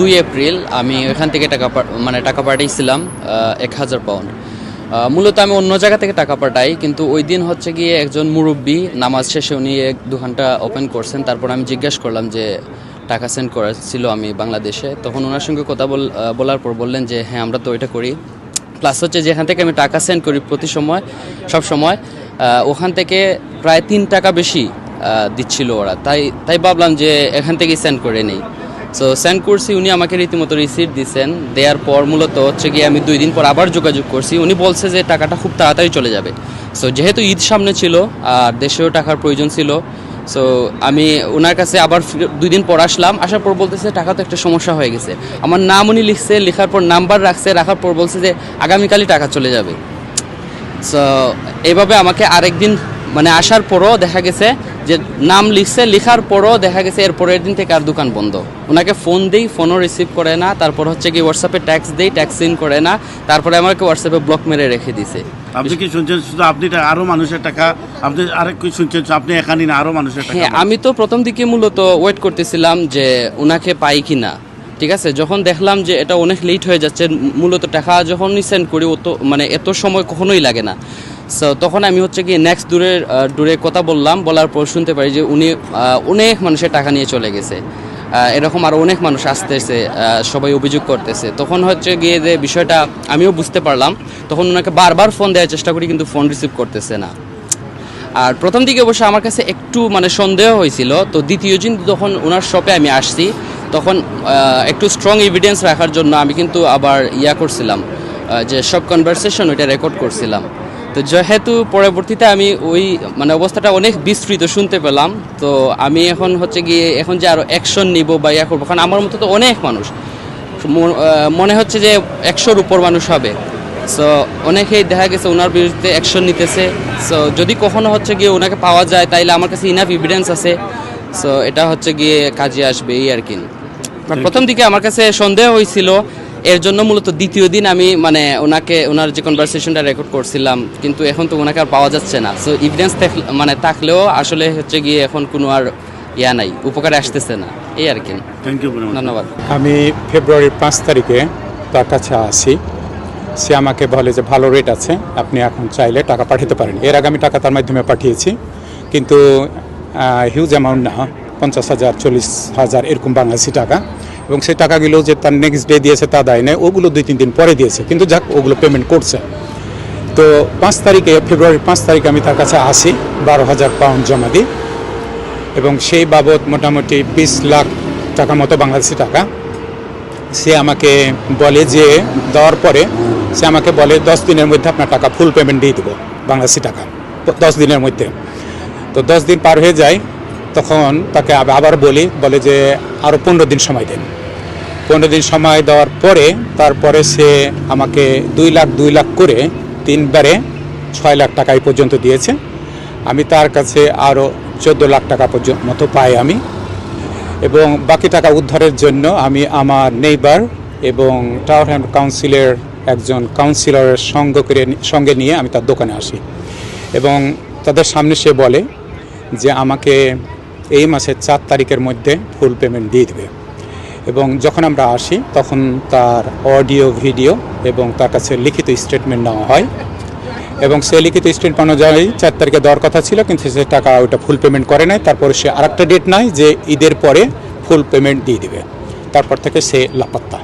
দুই এপ্রিল আমি ওখান থেকে টাকা মানে টাকা পাঠিয়েছিলাম এক হাজার পাউন্ড। মূলত আমি অন্য জায়গা থেকে টাকা পাঠাই, কিন্তু ওই দিন হচ্ছে গিয়ে একজন মুরব্বী নামাজ শেষে উনি এক দু ঘণ্টা ওপেন করছেন, তারপর আমি জিজ্ঞেস করলাম যে টাকা সেন্ড করেছিল আমি বাংলাদেশে। তখন ওনার সঙ্গে কথা বল বলার পর বললেন যে হ্যাঁ আমরা তো এটা করি। প্লাস হচ্ছে যেখান থেকে আমি টাকা সেন্ড করি প্রতি সময়, সব সময় ওখান থেকে প্রায় তিন টাকা বেশি দিচ্ছিল ওরা। তাই তাই ভাবলাম যে এখান থেকেই সেন্ড করে নেই। সো সেন্ড করছি উনি আমাকে রীতিমতো রিসিট দিছেন। দেওয়ার পর মূলত হচ্ছে গিয়ে আমি দুই দিন পর আবার যোগাযোগ করছি। উনি বলছে যে টাকাটা খুব তাড়াতাড়ি চলে যাবে। সো যেহেতু ঈদ সামনে ছিল, আর দেশেও টাকার প্রয়োজন ছিল সো আমি ওনার কাছে আবার দুই দিন পর আসলাম। আসার পর বলতেছে, টাকা তো একটা সমস্যা হয়ে গেছে। আমার নাম উনি লিখছে, লেখার পর নাম্বার রাখছে, রাখার পর বলছে যে, আগামীকালই টাকা চলে যাবে। সো এইভাবে আমাকে আরেকদিন মানে আসার পরও দেখা গেছে যে নাম লিখছে লেখার পরও দেখা গেছে এর পরের দিন থেকে আর দোকান বন্ধ। ওনাকে ফোন দেই ফোনও রিসিভ করে না তারপর হচ্ছে কি হোয়াটসঅ্যাপে ট্যাক্স দেই ট্যাক্স ইন করে না তারপরে আমাকে হোয়াটসঅ্যাপে ব্লক মেরে রেখে দিছে। আপনি কি শুনছেন? শুধু আপনি টা- আরও মানুষের টাকা আপনি আরেক কি শুনছেন? আপনি এখানে না আরও মানুষের টাকা হ্যাঁ আমি তো প্রথম দিকে মূলত ওয়েট করতেছিলাম যে ওনাকে পাই কি না ঠিক আছে? যখন দেখলাম যে এটা অনেক লেট হয়ে যাচ্ছে মূলত টাকা যখনই সেন্ড করি ও তো মানে এত সময় কখনোই লাগে না। সো তখন আমি হচ্ছে কি নেক্সট দূরের দূরে কথা বললাম, বলার পর শুনতে পারি যে উনি অনেক মানুষের টাকা নিয়ে চলে গেছে। এরকম আরও অনেক মানুষ আসতেছে সবাই অভিযোগ করতেছে। তখন হচ্ছে গিয়ে যে বিষয়টা আমিও বুঝতে পারলাম, তখন ওনাকে বারবার ফোন দেওয়ার চেষ্টা করি, কিন্তু ফোন রিসিভ করতেছে না। আর প্রথম দিকে অবশ্য আমার কাছে একটু মানে সন্দেহ হয়েছিল, তো দ্বিতীয় দিন যখন ওনার শপে আমি আসছি, তখন একটু স্ট্রং এভিডেন্স রাখার জন্য আমি কিন্তু আবার ইয়া করছিলাম যে সব কনভারসেশন ওইটা রেকর্ড করছিলাম। তো যেহেতু পরবর্তীতে আমি ওই মানে অবস্থাটা অনেক বিস্তৃত শুনতে পেলাম তো আমি এখন হচ্ছে গিয়ে এখন যে আরও অ্যাকশন নিব বা ইয়া করব কারণ আমার মতো তো অনেক মানুষ। মনে হচ্ছে যে একশোর উপর মানুষ হবে। সো অনেকেই দেখা গেছে ওনার বিরুদ্ধে অ্যাকশন নিতেছে। সো যদি কখনো হচ্ছে গিয়ে ওনাকে পাওয়া যায় তাইলে আমার কাছে ইনাফ এভিডেন্স আছে। সো এটা হচ্ছে গিয়ে কাজে আসবে এই আর কি। প্রথম দিকে আমার কাছে সন্দেহ হয়েছিল এর জন্য মূলত দ্বিতীয় দিন আমি মানে ওনাকে ওনার যে কনভারসেশনটা রেকর্ড করছিলাম কিন্তু এখন তো ওনাকে আর পাওয়া যাচ্ছে না। সো এভিডেন্স মানে থাকলেও আসলে হচ্ছে গিয়ে এখন কোনো আর ইয়া নাই উপকারে আসতেছে না। এই আর কি। থ্যাংক ইউ ধন্যবাদ। আমি ফেব্রুয়ারির পাঁচ তারিখে তার কাছে আসি। সে আমাকে বলে যে ভালো রেট আছে আপনি এখন চাইলে টাকা পাঠাতে পারেন। এর আগে আমি টাকা তার মাধ্যমে পাঠিয়েছি কিন্তু হিউজ অ্যামাউন্ট না পঞ্চাশ হাজার চল্লিশ হাজার এরকম বাংলাদেশি টাকা। এবং সেই টাকাগুলো যে তার নেক্সট ডে দিয়েছে তা দেয় না ওগুলো দুই, তিন দিন পরে দিয়েছে। কিন্তু যাক, ওগুলো পেমেন্ট করছে। তো পাঁচ তারিখে ফেব্রুয়ারির পাঁচ তারিখে আমি তার কাছে আসি, বারো হাজার পাউন্ড জমা দিই। এবং সেই বাবদ মোটামুটি বিশ লাখ টাকা মতো বাংলাদেশি টাকা সে আমাকে বলে যে, দেওয়ার পরে সে আমাকে বলে, দশ দিনের মধ্যে আপনার টাকা ফুল পেমেন্ট দিয়ে দেবো, বাংলাদেশি টাকা। দশ দিনের মধ্যে। তো দশ দিন পার হয়ে যায়, তখন তাকে আবার বলি, বলে যে আরও পনেরো দিন সময় দেন। পনেরো দিন সময় দেওয়ার পরে তারপরে সে আমাকে দুই লাখ দুই লাখ করে তিনবারে ছয় লাখ টাকা পর্যন্ত দিয়েছে। আমি তার কাছে আরও চোদ্দ লাখ টাকা পর্যন্ত মতো পাই আমি। এবং বাকি টাকা উদ্ধারের জন্য আমি আমার নেইবার এবং টাওয়ার হ্যান্ড কাউন্সিলের একজন কাউন্সিলরের সঙ্গ করে সঙ্গে নিয়ে আমি তার দোকানে আসি। এবং তাদের সামনে সে বলে যে, আমাকে এই মাসের চার তারিখের মধ্যে ফুল পেমেন্ট দিয়ে দেবে। এবং যখন আমরা আসি, তখন তার অডিও, ভিডিও এবং তার কাছে লিখিত স্টেটমেন্ট নেওয়া হয়। এবং সে লিখিত স্টেটমেন্ট অনুযায়ী চার তারিখে দেওয়ার কথা ছিল, কিন্তু সে টাকা ওটা ফুল পেমেন্ট করে নাই। তারপর সে আরেকটা ডেট নাই যে ঈদের পরে ফুল পেমেন্ট দিয়ে দিবে। তারপর থেকে সে লাপাত্তা।